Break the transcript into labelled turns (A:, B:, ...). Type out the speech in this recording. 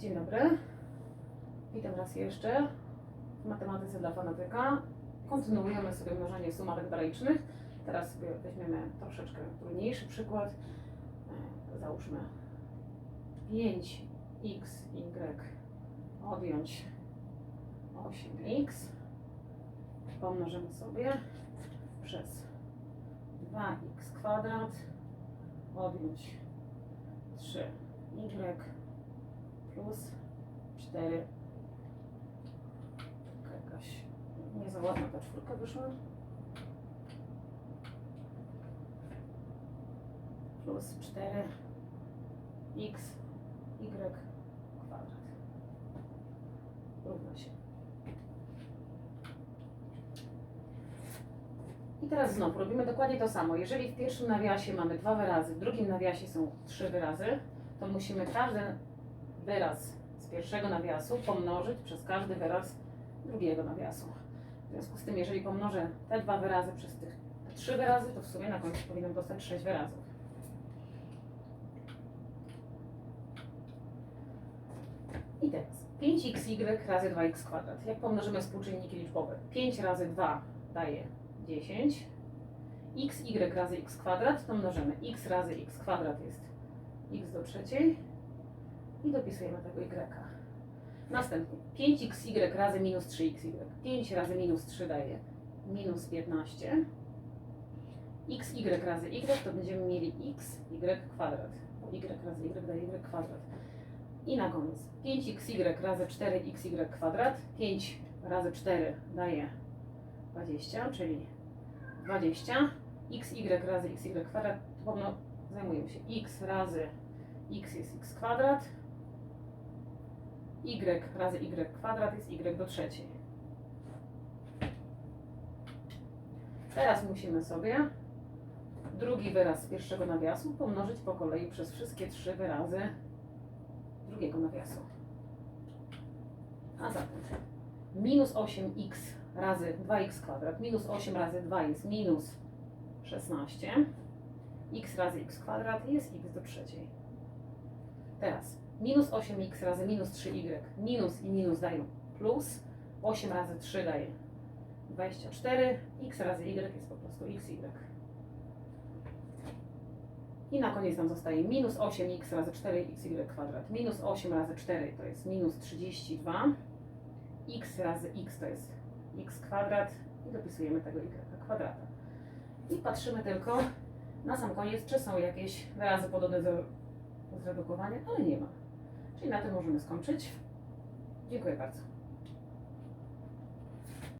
A: Dzień dobry. Witam raz jeszcze w matematyce dla fanatyka. Kontynuujemy sobie mnożenie sum algebraicznych. Teraz sobie weźmiemy troszeczkę trudniejszy przykład. E, Załóżmy 5xy odjąć 8x pomnożymy sobie przez 2x kwadrat odjąć 3y plus 4 Taka jakaś nie za ta czwórka wyszła. Plus 4 x y kwadrat. Równa się. I teraz znowu robimy dokładnie to samo. Jeżeli w pierwszym nawiasie mamy dwa wyrazy, w drugim nawiasie są trzy wyrazy, to musimy każdy wyraz z pierwszego nawiasu pomnożyć przez każdy wyraz drugiego nawiasu. W związku z tym, jeżeli pomnożę te dwa wyrazy przez tych trzy wyrazy, to w sumie na końcu powinnam dostać sześć wyrazów. I teraz 5xy razy 2x kwadrat. Jak pomnożymy współczynniki liczbowe? 5 razy 2 daje 10. xy razy x kwadrat to mnożymy. x razy x kwadrat jest x do trzeciej i dopisujemy tego y. Następnie 5xy razy minus 3xy. 5 razy minus 3 daje minus 15. xy razy y to będziemy mieli xy kwadrat. Bo y razy y daje y kwadrat. I na koniec 5xy razy 4xy kwadrat. 5 razy 4 daje 20, czyli 20. xy razy xy kwadrat zajmujemy się x razy x jest x kwadrat. Y razy y kwadrat jest y do trzeciej. Teraz musimy sobie drugi wyraz z pierwszego nawiasu pomnożyć po kolei przez wszystkie trzy wyrazy drugiego nawiasu. A zatem minus 8x razy 2x kwadrat minus 8 razy 2 jest minus 16. x razy x kwadrat jest x do trzeciej. Teraz minus 8x razy minus 3y. Minus i minus dają plus. 8 razy 3 daje 24. x razy y jest po prostu xy. I na koniec nam zostaje minus 8x razy 4xy kwadrat. Minus 8 razy 4 to jest minus 32. x razy x to jest x kwadrat. I dopisujemy tego y kwadrata. I patrzymy tylko na sam koniec, czy są jakieś wyrazy podobne do zredukowania, ale nie ma. Czyli na tym możemy skończyć. Dziękuję bardzo.